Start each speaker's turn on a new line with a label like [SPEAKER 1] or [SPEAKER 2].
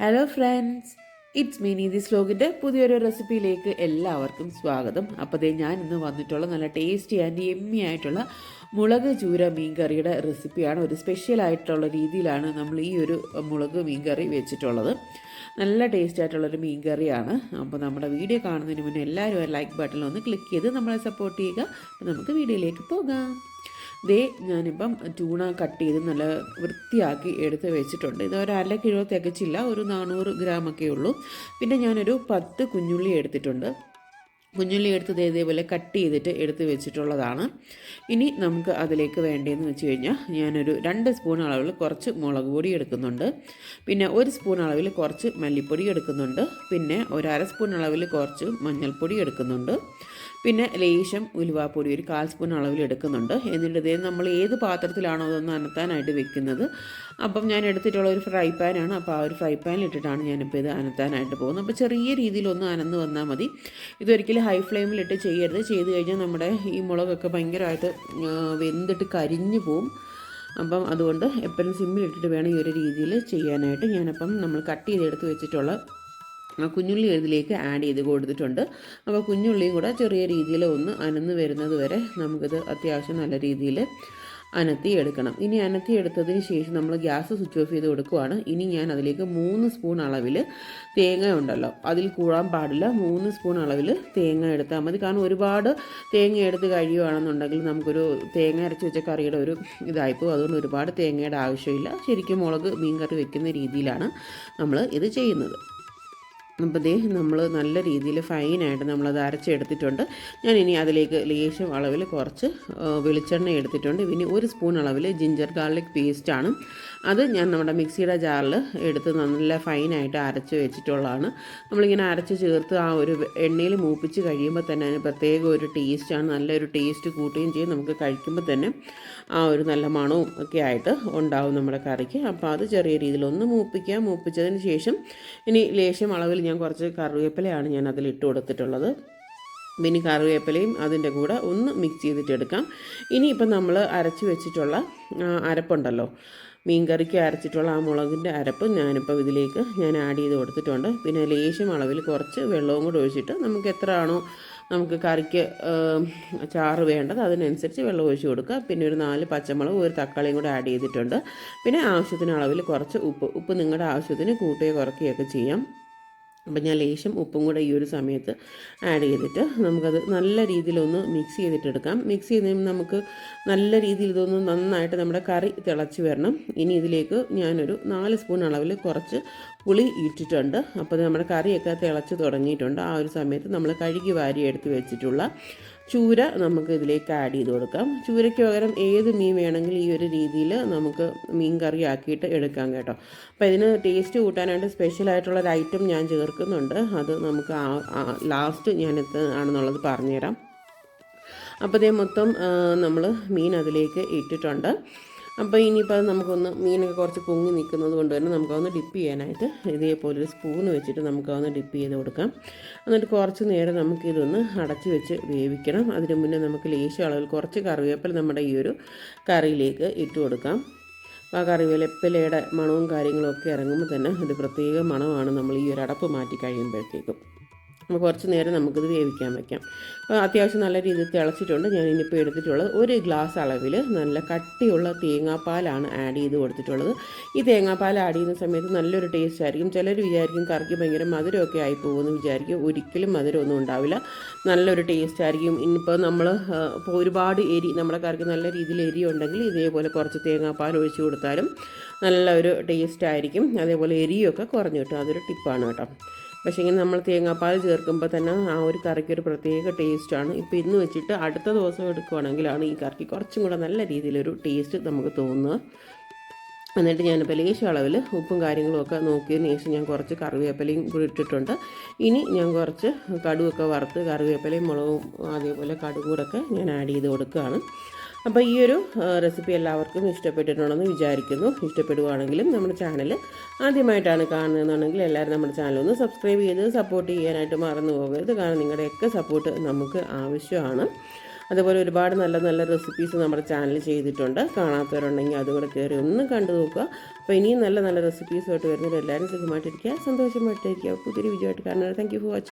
[SPEAKER 1] Hello friends it's Meeni this സ്ലോഗിന്റെ പുതിയൊരു റെസിപ്പിയിലേക്ക് എല്ലാവർക്കും സ്വാഗതം. അപ്പോൾ ദേ ഞാൻ ഇന്ന് വന്നിട്ടുള്ള നല്ല ടേസ്റ്റി ആൻഡ് എമ്മി ആയിട്ടുള്ള മുളക് ചൂര മീൻ കറിയുടെ റെസിപ്പിയാണ് ഒരു സ്പെഷ്യൽ ആയിട്ടുള്ള രീതിയിലാണ് നമ്മൾ ഈ ഒരു മുളക് മീൻ കറി വെച്ചിട്ടുള്ളത്. നല്ല ടേസ്റ്റ് ആയിട്ടുള്ളൊരു മീൻ കറിയാണ് അപ്പോൾ നമ്മുടെ വീഡിയോ കാണുന്നതിന് മുന്നേ എല്ലാവരും ലൈക്ക് ബട്ടണിൽ ഒന്ന് ക്ലിക്ക് ചെയ്ത് നമ്മളെ സപ്പോർട്ട് ചെയ്യുക. നമുക്ക് വീഡിയോയിലേക്ക് പോകാം. ദേ ഞാനിപ്പം ട്യൂണ കട്ട് ചെയ്ത് നല്ല വൃത്തിയാക്കി എടുത്ത് വെച്ചിട്ടുണ്ട്. ഇത് ഒരു അര കിലോ തികച്ചില്ല ഒരു നാനൂറ് ഗ്രാമൊക്കെ ഉള്ളൂ പിന്നെ ഞാനൊരു പത്ത് കുഞ്ഞുള്ളി എടുത്തിട്ടുണ്ട്. കുഞ്ഞുള്ളി എടുത്ത് ഇതേപോലെ കട്ട് ചെയ്തിട്ട് എടുത്ത് വെച്ചിട്ടുള്ളതാണ്. ഇനി നമുക്ക് അതിലേക്ക് വേണ്ടതെന്ന് വെച്ച് കഴിഞ്ഞാൽ ഞാനൊരു രണ്ട് സ്പൂൺ അളവിൽ കുറച്ച് മുളക് പൊടി എടുക്കുന്നുണ്ട്. പിന്നെ ഒരു സ്പൂൺ അളവിൽ കുറച്ച് മല്ലിപ്പൊടി എടുക്കുന്നുണ്ട്. പിന്നെ ഒരു അര സ്പൂൺ അളവിൽ കുറച്ച് മഞ്ഞൾപ്പൊടി എടുക്കുന്നുണ്ട്. പിന്നെ ലേശം ഉലുവാപ്പൊടി ഒരു കാൽ സ്പൂൺ അളവിൽ എടുക്കുന്നുണ്ട്. എന്നിട്ട് ഇതേ നമ്മൾ ഏത് പാത്രത്തിലാണോ അതൊന്ന് അനത്താനായിട്ട് വെക്കുന്നത്. അപ്പം ഞാൻ എടുത്തിട്ടുള്ള ഒരു ഫ്രൈ പാനാണ് അപ്പോൾ ആ ഒരു ഫ്രൈ പാനിലിട്ടിട്ടാണ് ഞാനിപ്പോൾ ഇത് അനത്താനായിട്ട് പോകുന്നത്. അപ്പോൾ ചെറിയ രീതിയിലൊന്ന് അനന്ന് വന്നാൽ മതി. ഇതൊരിക്കലും ഹൈ ഫ്ലെയിമിലിട്ട് ചെയ്യരുത്. ചെയ്ത് കഴിഞ്ഞാൽ നമ്മുടെ ഈ മുളകൊക്കെ ഭയങ്കരമായിട്ട് വെന്തിട്ട് കരിഞ്ഞു പോവും. അപ്പം അതുകൊണ്ട് എപ്പോഴും സിമ്മിലിട്ടിട്ട് വേണം ഈ ഒരു രീതിയിൽ ചെയ്യാനായിട്ട്. ഞാനപ്പം നമ്മൾ കട്ട് ചെയ്തെടുത്ത് വെച്ചിട്ടുള്ള കുഞ്ഞുള്ളി ഇതിലേക്ക് ആഡ് ചെയ്ത് കൊടുത്തിട്ടുണ്ട്. അപ്പോൾ കുഞ്ഞുള്ളിയും കൂടെ ചെറിയ രീതിയിൽ ഒന്ന് അനന്ന് വരുന്നത് വരെ നമുക്കിത് അത്യാവശ്യം നല്ല രീതിയിൽ അനത്തി എടുക്കണം. ഇനി അനത്തി എടുത്തതിന് ശേഷം നമ്മൾ ഗ്യാസ് സ്വിച്ച് ഓഫ് ചെയ്ത് കൊടുക്കുവാണ്. ഇനി ഞാൻ അതിലേക്ക് മൂന്ന് സ്പൂൺ അളവിൽ തേങ്ങ ഉണ്ടല്ലോ. അതിൽ കൂടാൻ പാടില്ല. മൂന്ന് സ്പൂൺ അളവിൽ തേങ്ങ എടുത്താൽ മതി. കാരണം ഒരുപാട് തേങ്ങ എടുത്ത് കഴിയുകയാണെന്നുണ്ടെങ്കിൽ നമുക്കൊരു തേങ്ങ അരച്ച് വെച്ച കറിയുടെ ഒരു ഇതായിപ്പോൾ അതുകൊണ്ട് ഒരുപാട് തേങ്ങയുടെ ആവശ്യമില്ല. ശരിക്കും മുളക് മീൻ കറി വെക്കുന്ന രീതിയിലാണ് നമ്മൾ ഇത് ചെയ്യുന്നത്. അപ്പോൾ ദേ നമ്മൾ നല്ല രീതിയിൽ ഫൈനായിട്ട് നമ്മളത് അരച്ചെടുത്തിട്ടുണ്ട്. ഞാൻ ഇനി അതിലേക്ക് ലേശം അളവിൽ കുറച്ച് വെളിച്ചെണ്ണ എടുത്തിട്ടുണ്ട്. പിന്നെ ഒരു സ്പൂൺ അളവിൽ ജിഞ്ചർ ഗാർലിക് പേസ്റ്റാണ് അത് ഞാൻ നമ്മുടെ മിക്സിയുടെ ജാറിൽ എടുത്ത് നല്ല ഫൈനായിട്ട് അരച്ച് വെച്ചിട്ടുള്ളതാണ്. നമ്മളിങ്ങനെ അരച്ച് ചേർത്ത് ആ ഒരു എണ്ണയിൽ മൂപ്പിച്ച് കഴിയുമ്പോൾ തന്നെ അതിന് പ്രത്യേക ഒരു ടേസ്റ്റാണ് നല്ലൊരു ടേസ്റ്റ് കൂട്ടുകയും ചെയ്യും. നമുക്ക് കഴിക്കുമ്പോൾ തന്നെ ആ ഒരു നല്ല മണവും ഒക്കെ ആയിട്ട് ഉണ്ടാവും നമ്മുടെ കറിക്ക്. അപ്പോൾ അത് ചെറിയ രീതിയിൽ ഒന്ന് മൂപ്പിക്കുക മൂപ്പിച്ചതിന് ശേഷം ഇനി ലേശം അളവിൽ ഞാൻ കുറച്ച് കറിവേപ്പിലയാണ് ഞാൻ അതിൽ ഇട്ട് കൊടുത്തിട്ടുള്ളത്. പിന്നെ കറിവേപ്പിലയും അതിന്റെ കൂടെ ഒന്ന് മിക്സ് ചെയ്തിട്ടെടുക്കാം. ഇനിയിപ്പം നമ്മൾ അരച്ച് വെച്ചിട്ടുള്ള അരപ്പുണ്ടല്ലോ. മീൻ കറിക്ക് അരച്ചിട്ടുള്ള ആ മുളകിന്റെ അരപ്പ് ഞാനിപ്പോൾ ഇതിലേക്ക് ഞാൻ ആഡ് ചെയ്ത് കൊടുത്തിട്ടുണ്ട്. പിന്നെ ലേശം അളവിൽ കുറച്ച് വെള്ളവും കൂടെ ഒഴിച്ചിട്ട് നമുക്ക് എത്ര ആണോ നമുക്ക് കറിക്ക് ചാറ് വേണ്ടത് അതിനനുസരിച്ച് വെള്ളം ഒഴിച്ച് കൊടുക്കുക. പിന്നെ ഒരു നാല് പച്ചമുളകും ഒരു തക്കാളിയും കൂടെ ആഡ് ചെയ്തിട്ടുണ്ട്. പിന്നെ ആവശ്യത്തിന് അളവിൽ കുറച്ച് ഉപ്പ്. ഉപ്പ് നിങ്ങളുടെ ആവശ്യത്തിന് കൂട്ടുകയോ കുറയ്ക്കുകയൊക്കെ ചെയ്യാം. അപ്പം ഞാൻ ലേശം ഉപ്പും കൂടെ ഈ ഒരു സമയത്ത് ആഡ് ചെയ്തിട്ട് നമുക്കത് നല്ല രീതിയിലൊന്ന് മിക്സ് ചെയ്തിട്ടെടുക്കാം. മിക്സ് ചെയ്ത് നമുക്ക് നല്ല രീതിയിൽ ഇതൊന്ന് നന്നായിട്ട് നമ്മുടെ കറി തിളച്ച് വരണം. ഇനി ഇതിലേക്ക് ഞാനൊരു നാല് സ്പൂൺ അളവിൽ കുറച്ച് പുളി ഇട്ടിട്ടുണ്ട്. അപ്പോൾ നമ്മുടെ കറിയൊക്കെ തിളച്ച് തുടങ്ങിയിട്ടുണ്ട്. ആ ഒരു സമയത്ത് നമ്മൾ കഴുകി വാരി എടുത്ത് വെച്ചിട്ടുള്ള ചൂര നമുക്ക് ഇതിലേക്ക് ആഡ് ചെയ്ത് കൊടുക്കാം. ചൂരയ്ക്ക് പകരം ഏത് മീൻ വേണമെങ്കിലും ഈ ഒരു രീതിയിൽ നമുക്ക് മീൻ കറി ആക്കിയിട്ട് എടുക്കാം കേട്ടോ. അപ്പോൾ ഇതിന് ടേസ്റ്റ് കൂട്ടാനായിട്ട് ഒരു ഐറ്റം ഞാൻ ചേർക്കുന്നുണ്ട് അത് നമുക്ക് ലാസ്റ്റ് ഞാൻ ആണെന്നുള്ളത് പറഞ്ഞുതരാം. അപ്പോൾ ഇതേ മൊത്തം നമ്മൾ മീൻ അതിലേക്ക് ഇട്ടിട്ടുണ്ട്. അപ്പോൾ ഇനിയിപ്പോൾ നമുക്കൊന്ന് മീനൊക്കെ കുറച്ച് പൊങ്ങി നിൽക്കുന്നത് കൊണ്ട് തന്നെ നമുക്കതൊന്ന് ഡിപ്പ് ചെയ്യാനായിട്ട് ഇതേപോലെ ഒരു സ്പൂൺ വെച്ചിട്ട് നമുക്കതൊന്ന് ഡിപ്പ് ചെയ്ത് കൊടുക്കാം. എന്നിട്ട് കുറച്ച് നേരം നമുക്കിതൊന്ന് അടച്ച് വെച്ച് വേവിക്കണം. അതിന് മുന്നേ നമുക്ക് ലേശം അളവിൽ കുറച്ച് കറിവേപ്പില നമ്മുടെ ഈ ഒരു കറിയിലേക്ക് ഇട്ട് കൊടുക്കാം. ആ കറിവേലപ്പിലയുടെ മണവും കാര്യങ്ങളും ഒക്കെ ഇറങ്ങുമ്പോൾ തന്നെ ഒരു പ്രത്യേക മണമാണ് നമ്മൾ ഈ ഒരു അടപ്പ് മാറ്റി കഴിയുമ്പോഴത്തേക്കും. അപ്പോൾ കുറച്ച് നേരം നമുക്കിത് വേവിക്കാൻ വയ്ക്കാം അപ്പോൾ അത്യാവശ്യം നല്ല രീതിയിൽ തിളച്ചിട്ടുണ്ട്. ഞാൻ ഇനിയിപ്പോൾ എടുത്തിട്ടുള്ളത് ഒരു ഗ്ലാസ് അളവിൽ നല്ല കട്ടിയുള്ള തേങ്ങാപ്പാലാണ് ആഡ് ചെയ്ത് കൊടുത്തിട്ടുള്ളത്. ഈ തേങ്ങാപ്പാൽ ആഡ് ചെയ്യുന്ന സമയത്ത് നല്ലൊരു ടേസ്റ്റ് ആയിരിക്കും. ചിലർ വിചാരിക്കും കറിക്ക് ഭയങ്കര മധുരമൊക്കെ ആയി പോകുമെന്ന് വിചാരിക്കും. ഒരിക്കലും മധുരമൊന്നും ഉണ്ടാവില്ല. നല്ലൊരു ടേസ്റ്റ് ആയിരിക്കും. ഇനിയിപ്പോൾ നമ്മൾ ഇപ്പോൾ ഒരുപാട് എരി നമ്മുടെ കറിക്ക് നല്ല രീതിയിൽ എരി ഉണ്ടെങ്കിൽ ഇതേപോലെ കുറച്ച് തേങ്ങാപ്പാൽ ഒഴിച്ച് കൊടുത്താലും നല്ലൊരു ടേസ്റ്റ് ആയിരിക്കും. അതേപോലെ എരിയൊക്കെ കുറഞ്ഞു കിട്ടും. അതൊരു ടിപ്പാണ് കേട്ടോ. പക്ഷേ ഇങ്ങനെ നമ്മൾ തേങ്ങാപ്പാൽ ചേർക്കുമ്പോൾ തന്നെ ആ ഒരു കറിക്ക് ഒരു പ്രത്യേക ടേസ്റ്റാണ് ഇപ്പോൾ ഇന്ന് വെച്ചിട്ട് അടുത്ത ദിവസം എടുക്കുവാണെങ്കിലാണ് ഈ കറിക്ക് കുറച്ചും കൂടെ നല്ല രീതിയിലൊരു ടേസ്റ്റ് നമുക്ക് തോന്നുക. എന്നിട്ട് ഞാനിപ്പോൾ ലേശം അളവിൽ ഉപ്പും കാര്യങ്ങളുമൊക്കെ നോക്കിയതിന് ശേഷം ഞാൻ കുറച്ച് കറിവേപ്പിലയും കൂടി ഇട്ടിട്ടുണ്ട്. ഇനി ഞാൻ കുറച്ച് കടുവൊക്കെ വറുത്ത് കറിവേപ്പിലയും മുളകും അതേപോലെ കടുകൂടൊക്കെ കൂടെ ഞാൻ ആഡ് ചെയ്ത് കൊടുക്കുകയാണ്. അപ്പോൾ ഈ ഒരു റെസിപ്പി എല്ലാവർക്കും ഇഷ്ടപ്പെട്ടിട്ടുണ്ടെന്ന് വിചാരിക്കുന്നു. ഇഷ്ടപ്പെടുവാണെങ്കിലും നമ്മുടെ ചാനൽ ആദ്യമായിട്ടാണ് കാണുന്നതെന്നുണ്ടെങ്കിൽ എല്ലാവരും നമ്മുടെ ചാനൽ ഒന്ന് സബ്സ്ക്രൈബ് ചെയ്ത് സപ്പോർട്ട് ചെയ്യാനായിട്ട് മറന്നു പോകരുത്. കാരണം നിങ്ങളുടെയൊക്കെ സപ്പോർട്ട് നമുക്ക് ആവശ്യമാണ്.
[SPEAKER 2] അതുപോലെ ഒരുപാട് നല്ല നല്ല റെസിപ്പീസ് നമ്മുടെ ചാനൽ ചെയ്തിട്ടുണ്ട്. കാണാത്തവരുണ്ടെങ്കിൽ അതുകൂടെ കയറി ഒന്ന് കണ്ടു നോക്കുക. അപ്പോൾ ഇനിയും നല്ല നല്ല റെസിപ്പീസുമായിട്ട് വരുന്നത് എല്ലാവരും സുഖമായിട്ടിരിക്കുക. സന്തോഷമായിട്ടിരിക്കുക. പുതിയൊരു വിജയമായിട്ട് കാണുന്നത് താങ്ക് യു ഫോർ വാച്ചിങ്